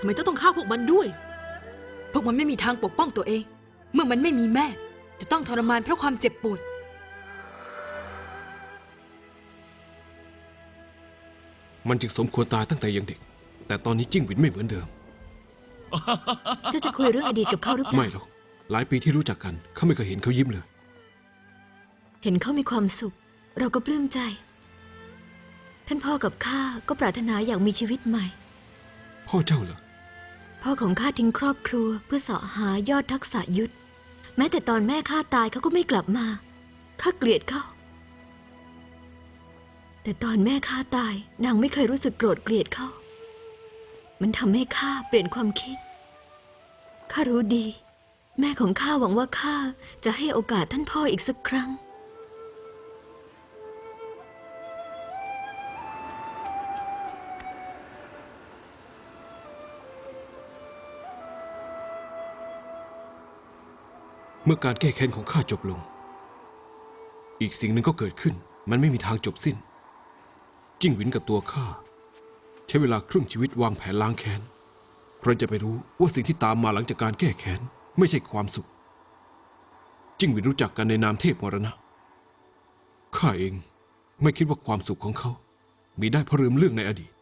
ทำไมเจ้าต้องฆ่าพวกมันด้วย พวกมันไม่มีทางปกป้องตัวเอง เมื่อมันไม่มีแม่ จะต้องทรมานเพราะความเจ็บปวด มันจึงสมควรตายตั้งแต่ยังเด็ก แต่ตอนนี้จิ้งหวินไม่เหมือนเดิม เจ้าจะคุยเรื่องอดีตกับเขาหรือเปล่า ไม่หรอก หลายปีที่รู้จักกันข้าไม่เคยเห็นเขายิ้มเลย เห็นเขามีความสุข เราก็ปลื้มใจ ท่านพ่อกับข้าก็ปรารถนาอยากมีชีวิตใหม่ พ่อเจ้าเหรอ พ่อของข้าทิ้งครอบครัวเพื่อเสาะหายอดทักษะยุทธ แม้แต่ตอนแม่ข้าตายเขาก็ไม่กลับมาข้าเกลียดเขา แต่ตอนแม่ข้าตายนางไม่เคยรู้สึกโกรธเกลียดเขา มันทำให้ข้าเปลี่ยนความคิดข้ารู้ดี แม่ของข้าหวังว่าข้าจะให้โอกาสท่านพ่ออีกสักครั้ง มื่อการแก้แค้นของข้าจบลง อีกสิ่งหนึ่งก็เกิดขึ้น มันไม่มีทางจบสิ้น จิ้งหวินกับตัวข้าใช้เวลาครึ่งชีวิตวางแผนล้างแค้น ใครจะไปรู้ว่าสิ่งที่ตามมาหลังจากการแก้แค้นไม่ใช่ความสุข จิ้งหวินรู้จักกันในนามเทพมรณะ ข้าเองไม่คิดว่าความสุขของเขา มีได้เพราะลืมเรื่องในอดีต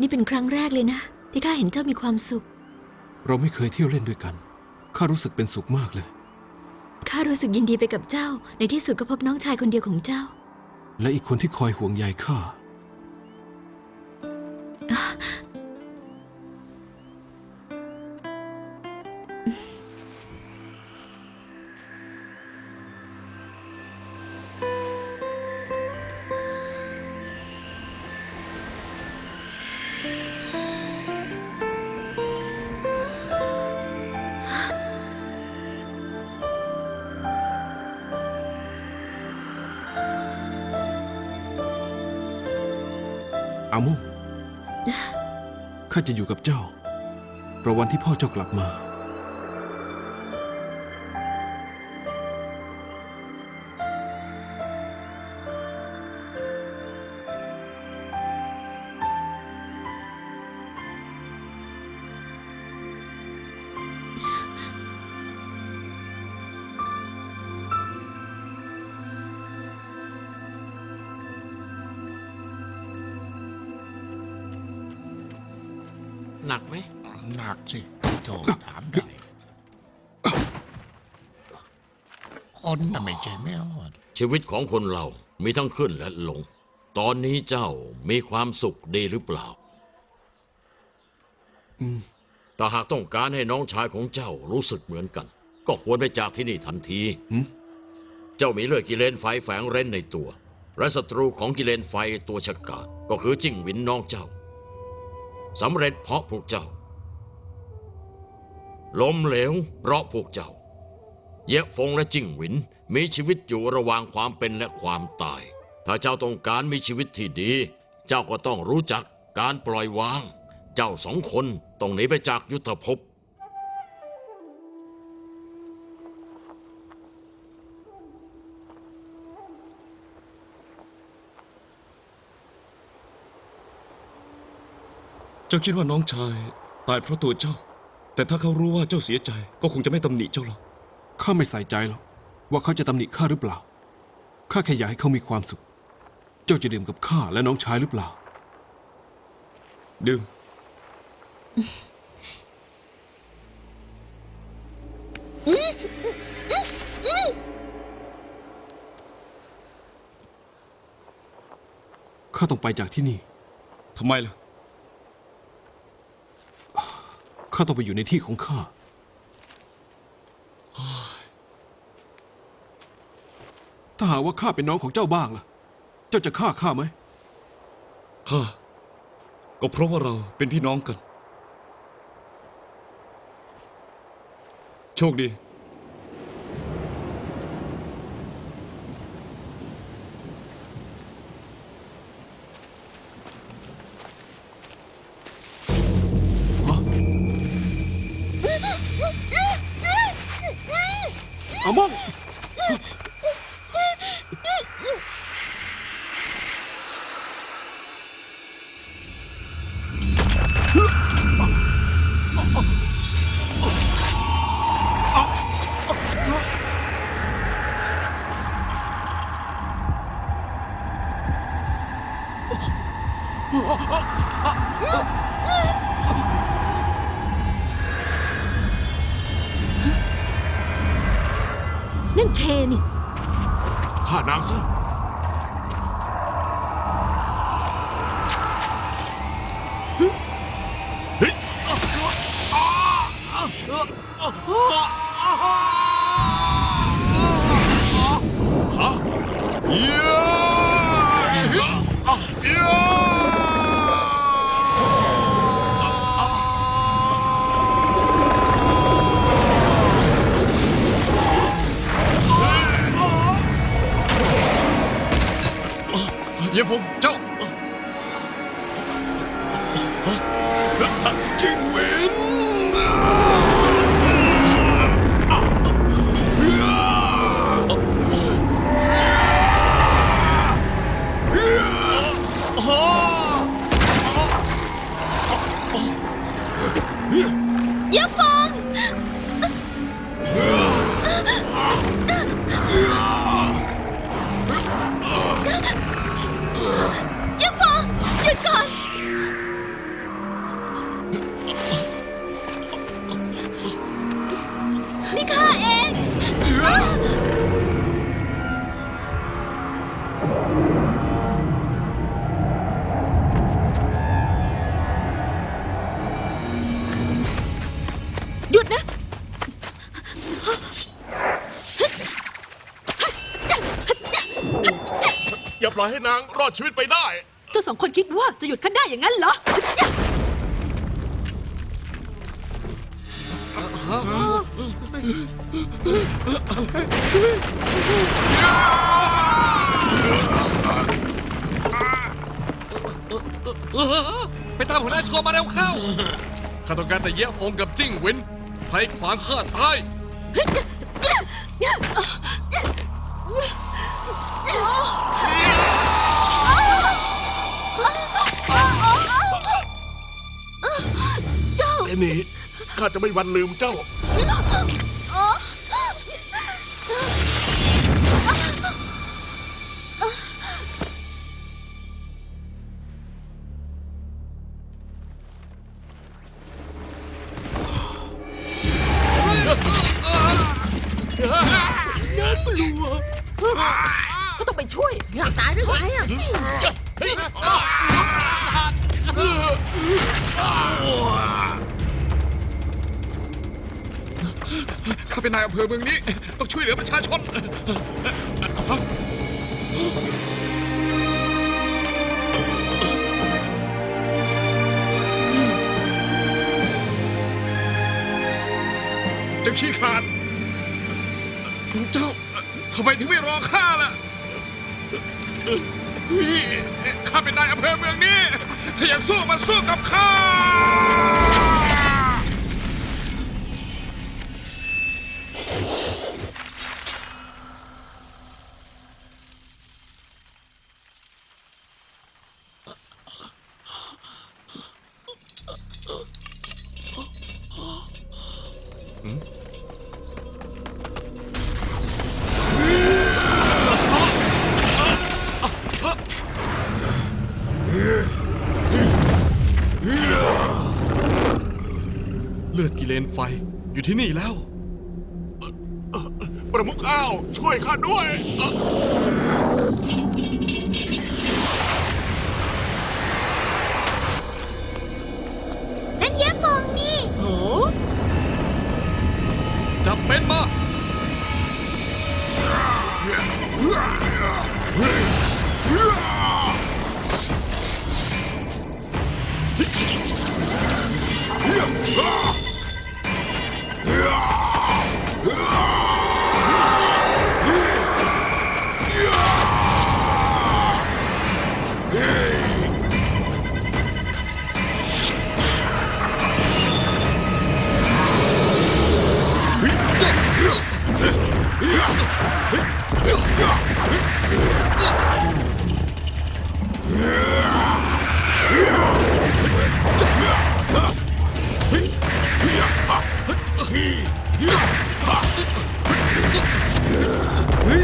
นี่เป็นครั้งแรกเลยนะ ที่ข้าเห็นเจ้ามีความสุข เราไม่เคยเที่ยวเล่นด้วยกัน ข้ารู้สึกเป็นสุขมากเลย ข้ารู้สึกยินดีไปกับเจ้า ในที่สุดก็พบน้องชายคนเดียวของเจ้า และอีกคนที่คอยห่วงใยข้า อ อามุข้าจะอยู่กับเจ้าระวันที่พ่อเจ้ากลับมา หนักไหมหนักสิโจถามได้ คนน่ะไม่ใช่แมวอะชีวิตของคนเรามีทั้งขึ้นและลง ตอนนี้เจ้ามีความสุขดีหรือเปล่าแต่หากต้องการให้น้องชายของเจ้ารู้สึกเหมือนกัน ก็ควรไปจากที่นี่ทันทีหืมเจ้ามีเลือดกิเลนไฟแฝงเร้นในตัว และศัตรูของกิเลนไฟตัวฉกาจก็คือจิ้งหวินน้องเจ้า สำเร็จเพราะพวกเจ้า ล้มเหลวเพราะพวกเจ้า เยะฟงและจิ้งหวินมีชีวิตอยู่ระหว่างความเป็นและความตาย ถ้าเจ้าต้องการมีชีวิตที่ดี เจ้าก็ต้องรู้จักการปล่อยวาง เจ้าสองคนต้องหนีไปจากยุทธภพ เจ้าคิดว่าน้องชายตายเพราะตัวเจ้า แต่ถ้าเขารู้ว่าเจ้าเสียใจ ก็คงจะไม่ตำหนิเจ้าหรอก ข้าไม่ใส่ใจหรอกว่าเขาจะตำหนิข้าหรือเปล่า ข้าแค่อยากให้เขามีความสุข เจ้าจะดื่มกับข้าและน้องชายหรือเปล่า ดื่ม ข้าต้องไปจากที่นี่ ทำไมล่ะ ข้าต้องไปอยู่ในที่ของข้าถ้าหากว่าข้าเป็นน้องของเจ้าบ้างล่ะ เจ้าจะฆ่าข้าไหมข้าก็เพราะว่าเราเป็นพี่น้องกัน โชคดี นั่นเคนี่ฆ่านางซะเยี่ ยฟงเจ้าจิงหวิ อย่าปล่อยให้นางรอดชีวิตไปได้ เจ้าสองคนคิดว่าจะหยุดข้าได้อย่างนั้นเหรอไปตามหัวหน้าโชว์มาเร็วเข้า ข้าต้องการแต่เยี่ยฟงกับจิ้งหวินใครขวางข้าตายไนีข้าจะไม่วันลืมเจ้า ข้าเป็นนายอำเภอเมืองนี้ ต้องช่วยเหลือประชาชน เจ้าขี้ขลาดเจ้าทำไมถึงไม่รอข้าล่ะข้าเป็นนายอำเภอเมืองนี้ ถ้าอยากสู้มาสู้กับข้า เลือดกิเลนไฟอยู่ที่นี่แล้ว ประมุขอ้าวช่วยข้าด้วย นั่นเย้ฟองนี่จับเป็นมา เฮ้ย